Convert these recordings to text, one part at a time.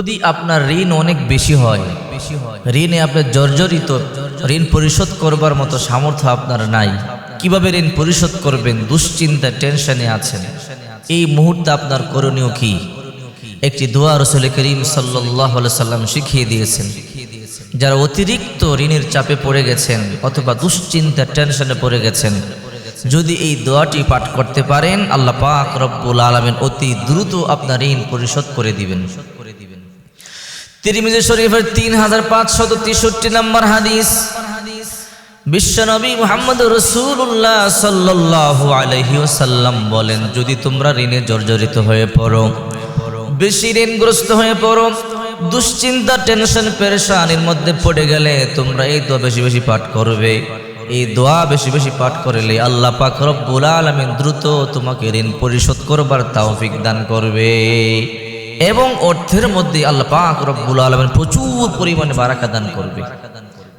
যদি আপনার ঋণ অনেক বেশি হয় বেশি হয় ঋণে আপনার জর্জরিত ঋণ পরিশোধ করবার মতো সামর্থ্য আপনার নাই, কীভাবে ঋণ পরিশোধ করবেন? দুশ্চিন্তা টেনশনে আছেন। এই মুহূর্তে আপনার করণীয় কি? একটি দোয়া রসুল করিম সাল্লাম শিখিয়ে দিয়েছেন। যারা অতিরিক্ত ঋণের চাপে পড়ে গেছেন অথবা দুশ্চিন্তা টেনশনে পড়ে গেছেন, যদি এই দোয়াটি পাঠ করতে পারেন, আল্লাহ পাক রব্বুল আলমেন অতি দ্রুত আপনার ঋণ পরিশোধ করে দিবেন। তিরমিজি শরীফের তিন হাজার পাঁচশত তেষট্টি নম্বর হাদিস। বিশ্বনবী মোহাম্মদ রসুল্লাহ সাল্লাহ আলহি ওসাল্লাম বলেন, যদি তোমরা ঋণে জর্জরিত হয়ে পড়ো, বেশি ঋণগ্রস্ত হয়ে পড়ো, দুশ্চিন্তা, টেনশন, পেরেশানির মধ্যে পড়ে গেলে তোমরা এই দোয়া বেশি বেশি পাঠ করবে। এই দোয়া বেশি বেশি পাঠ করলে আল্লাহ পাক রব্বুল আলামিন দ্রুত তোমাকে ঋণ পরিশোধ করবার তৌফিক দান করবে। এবং অর্থের মধ্যে আল্লাহ পাক রব্বুল আলমেন প্রচুর পরিমাণে বারাকা দান করবে।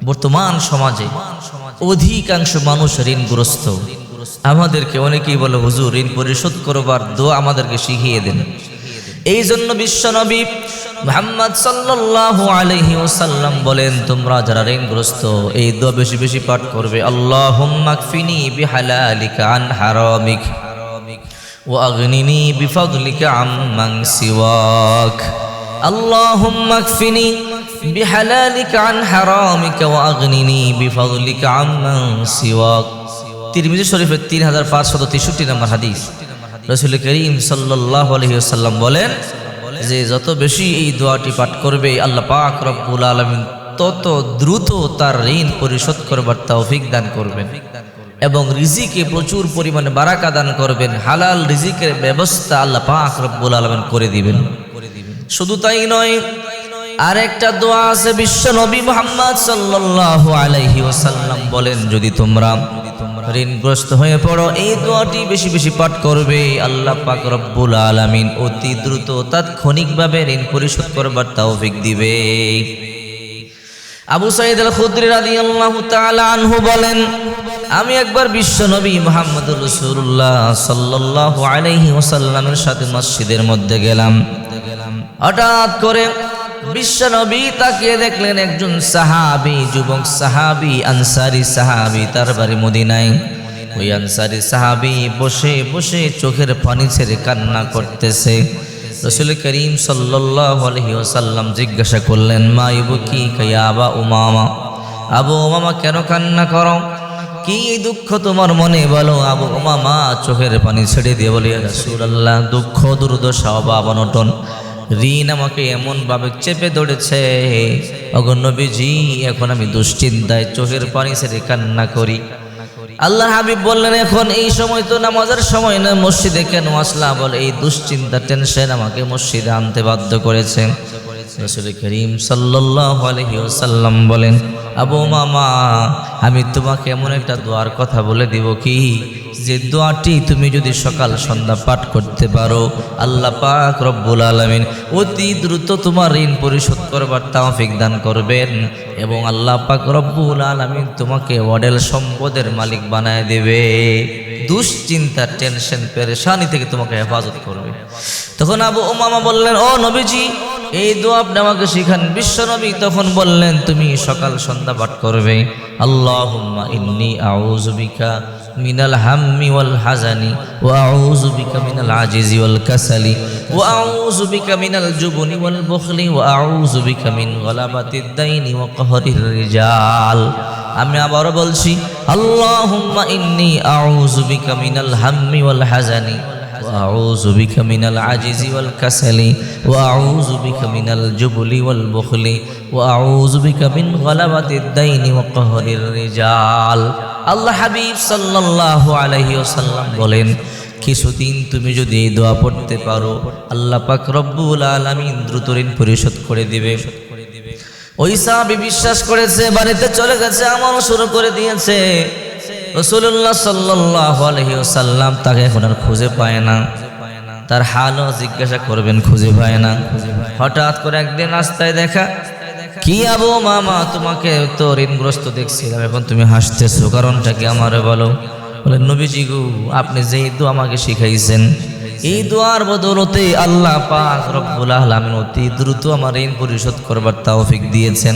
বর্তমান সমাজে অধিকাংশ মানুষ ঋণগ্রস্ত। আমাদেরকে অনেকেই বলে, হুজুর, ঋণ পরিশোধ করবার দোয়া আমাদেরকে শিখিয়ে দেন। এই জন্য বিশ্বনবী মোহাম্মদ সাল্লাল্লাহু আলাইহি ওয়াসাল্লাম বলেন, তোমরা যারা ঋণগ্রস্ত, এই দোয়া বেশি বেশি পাঠ করবে। আল্লাহুম্মা কফিনি বিহালালিকা আন হারামিক। وأغنني بفضلك عمن سواك اللهم اكفني بحلالك عن حرامك وأغنني بفضلك عمن سواك তিরমিজি শরীফের তিন হাজার পাঁচশত তেষট্টি নম্বর হাদিস রসুল করিম সাল্লাহ আলহিহাল্লাম বলেন যে যত বেশি এই দোয়াটি পাঠ করবে আল্লাহ পাক রব্বুল আলমিন তত দ্রুত তার ঋণ পরিশোধ করবার তৌফিক দান করবেন এবং রিজিকে প্রচুর পরিমাণে বারাকা দান করবেন। হালাল রিজিকের ব্যবস্থা আল্লাহ পাক রব্বুল আলমেন করে দিবেন। শুধু তাই নয়, আরেকটা দোয়া আছে বিশ্ব নবী মোহাম্মদ সাল্লাল্লাহু আলাইহি ওয়াসাল্লাম বলেন, যদি তোমরা ঋণগ্রস্ত হয়ে পড়ো, এই দোয়াটি বেশি বেশি পাঠ করবে। আল্লাহ পাক রব্বুল আলামিন অতি দ্রুত তাৎক্ষণিকভাবে ঋণ পরিশোধ করবার তৌফিক দিবে। আবু সাইদ আল খুদ্রি রাদিয়াল্লাহু তাআলা আনহু বলেন আমি একবার বিশ্ব নবী মোহাম্মদুর রসুল্লাহ সাল্লাল্লাহু আলাইহি ওয়াসাল্লামের সাথে মসজিদের মধ্যে গেলাম। হঠাৎ করে বিশ্ব নবী তাকিয়ে দেখলেন একজন সাহাবি, যুবক সাহাবি, আনসারি সাহাবি তার বাড়ি মদিনায়। ওই আনসারি সাহাবি বসে বসে চোখের পানি ছেড়ে কান্না করতেছে। রসুল করিম সাল্লাহ আলহি ওসাল্লাম জিজ্ঞাসা করলেন, মা ইবুকি কাইয়া আবা উমামা? আবু উমামা, কেন কান্না করো? কি দুঃখ তোমার মনে? বলো, আবু উমামা চোখের পানি ছেড়ে দিয়ে বলি রসুল আল্লাহ দুঃখ, দুর্দশা, অভাব, অনটন। ঋণ আমাকে এমনভাবে চেপে ধরেছে। অগণ্যবীজি এখন আমি দুশ্চিন্তায় চোখের পানি ছেড়ে কান্না করি। আল্লাহ হাবিব বললেন, এখন এই সময় তো নামাজের সময় না, মসজিদে কেন আসলা? বলে, এই দুশ্চিন্তা, টেনশন আমাকে মসজিদে আনতে বাধ্য করেছে। রসুল করিম সাল্লাহ সাল্লাম বলেন, আবু মামা, আমি তোমাকে এমন একটা দোয়ার কথা বলে দিব কি? যে দোয়াটি তুমি যদি সকাল সন্ধ্যা পাঠ করতে পারো, আল্লাহ পাক রব্বুল আলমিন অতি দ্রুত তোমার ঋণ পরিশোধ করবার তাওফিক দান করবেন এবং আল্লাহ পাক রব্বুল আলমিন তোমাকে মডেল সম্পদের মালিক বানায় দেবে। দুশ্চিন্তা, টেনশন, পেরেশানি থেকে তোমাকে হেফাজত করবে। তখন আবু ওমামা বললেন, ও নবীজি, এই দোয়া আপনি আমাকে শিখান। বিশ্ব নবী তখন বললেন, তুমি সকাল সন্ধ্যা পাঠ করবে। আল্লাহুম্মা ইন্নি আউযু বিকা মিনাল হাম্মি ওয়াল হাজানি ওয়া আউযু বিকা মিনাল আজিজি ওয়াল কাসালি ওয়া আউযু বিকা মিনাল জুবনি ওয়াল বুখলি ওয়া আউযু বিকা মিন গলাবাতিদ দাইনি ওয়া কাহরির রিজাল। আমি আবারও বলছি, আল্লাহুম্মা ইন্নি আউযু বিকা মিনাল হাম্মি ওয়াল হাজানি وأعوذ بك من العجز والكسل وأعوذ بك من الجبل والبخل وأعوذ بك من غلبة الدين وقهر الرجال আল্লাহ হাবিব সাল্লাল্লাহু আলাইহি ওয়াসাল্লাম বলেন কিছুদিন তুমি যদি এই দোয়া পড়তে পারো আল্লাহ পাক রব্বুল আলামিন দ্রুত ঋণ পরিশোধ করে দিবে ওই সাহাবি বিশ্বাস করেছে বাড়িতে চলে গেছে আমারও শুরু করে দিয়েছে রসুল্লাহ সাল্লাহ আলহিউসাল্লাম তাকে এখন আর খুঁজে পায় না। তার হালও জিজ্ঞাসা করবেন, খুঁজে পায় না। হঠাৎ করে একদিন রাস্তায় দেখা, কি আবু মামা, তোমাকে তো ঋণগ্রস্ত দেখছিলাম এখন তুমি হাসতেছো, কারণটা কি আমারে বলো? বলে, নবীজি গু, আপনি যেহেতু আমাকে শিখাইছেন, এই দোয়ার বদলতে আল্লাহ পাক রব্বুল আলামিন অতি দ্রুত আমার ঋণ পরিশোধ করবার তৌফিক দিয়েছেন।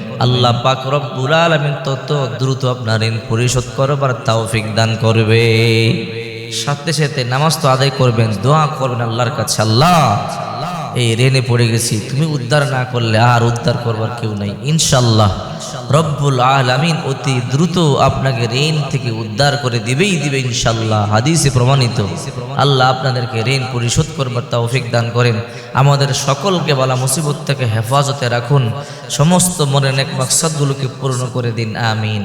আল্লাহ পাক রব্বুল আলামিন তত দ্রুত আপনার ঋণ পরিশোধ করবার তৌফিক দান করবে। সাথে সাথে নামাজ তো আদায় করবেন, দোয়া করবেন আল্লাহর কাছে, আল্লাহ। এই রেনে পড়ে গেছি। তুমি উদ্ধার না করলে আর উদ্ধার করবার কেউ নাই। ইনশাল্লাহ রব্বুল আলামিন অতি দ্রুত আপনাকে ঋণ থেকে উদ্ধার করে দিবেই দিবে ইনশাল্লাহ হাদিসে প্রমাণিত। আল্লাহ আপনাদেরকে ঋণ পরিশোধ করবার তৌফিক দান করেন। আমাদের সকলকে বলা মুসিবত থেকে হেফাজতে রাখুন। সমস্ত মনের এক মাকসাদগুলোকে পূর্ণ করে দিন। আমিন।